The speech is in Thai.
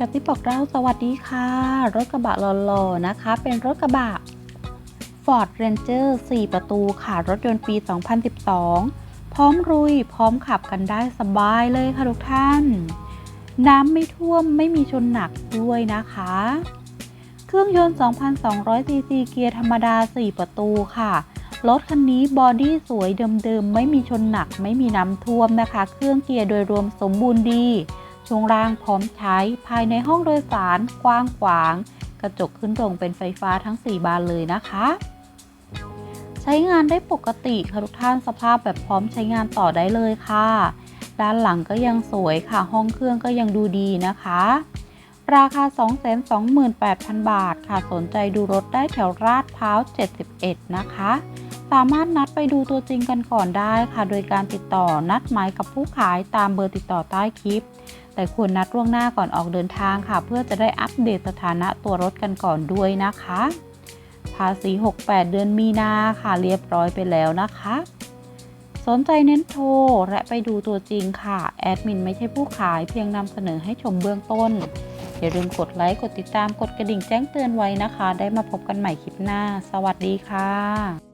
กระติบบอกเราสวัสดีค่ะ รถกระบะหล่อๆนะคะ เป็นรถกระบะ Ford Ranger 4 ประตูค่ะ รถยนต์ปี 2012 พร้อมรุย พร้อมขับกันได้สบายเลยค่ะทุกท่าน น้ำไม่ท่วมไม่มีชนหนักด้วยนะคะ เครื่องยนต์ 2,200 ซีซีเกียร์ธรรมดา 4 ประตูค่ะ รถคันนี้บอดี้สวยเดิมๆ ไม่มีชนหนัก ไม่มีน้ำท่วมนะคะ เครื่องเกียร์โดยรวมสมบูรณ์ดี ช่วงล่างพร้อมใช้ภายในห้องโดยสารกว้างขวาง กระจกขึ้นตรงเป็นไฟฟ้าทั้ง 4 บานเลยนะคะ ใช้งานได้ปกติค่ะทุกท่านสภาพแบบพร้อมใช้งานต่อได้เลยค่ะ ด้านหลังก็ยังสวยค่ะห้องเครื่องก็ยังดูดีนะคะราคา 228,000 บาทค่ะ สนใจดูรถได้แถวราดพร้าว 71 นะคะ สามารถนัดไปดูตัวจริงกันก่อนได้ค่ะ โดยการติดต่อนัดหมายกับผู้ขายตามเบอร์ติดต่อใต้คลิป แต่ควรนัดล่วงหน้าก่อนออกเดินทางค่ะ เพื่อจะได้อัปเดตสถานะตัวรถกันก่อนด้วยนะคะ ภาษี 68 เดือนมีนาค่ะเรียบร้อยไปแล้วนะคะ สนใจเน้นโทรและไปดูตัวจริงค่ะแอดมินไม่ใช่ผู้ขายเพียงนำเสนอให้ชมเบื้องต้นอย่าลืมกดไลค์กดติดตามกดกระดิ่งแจ้งเตือนไว้นะคะ ได้มาพบกันใหม่คลิปหน้า สวัสดีค่ะ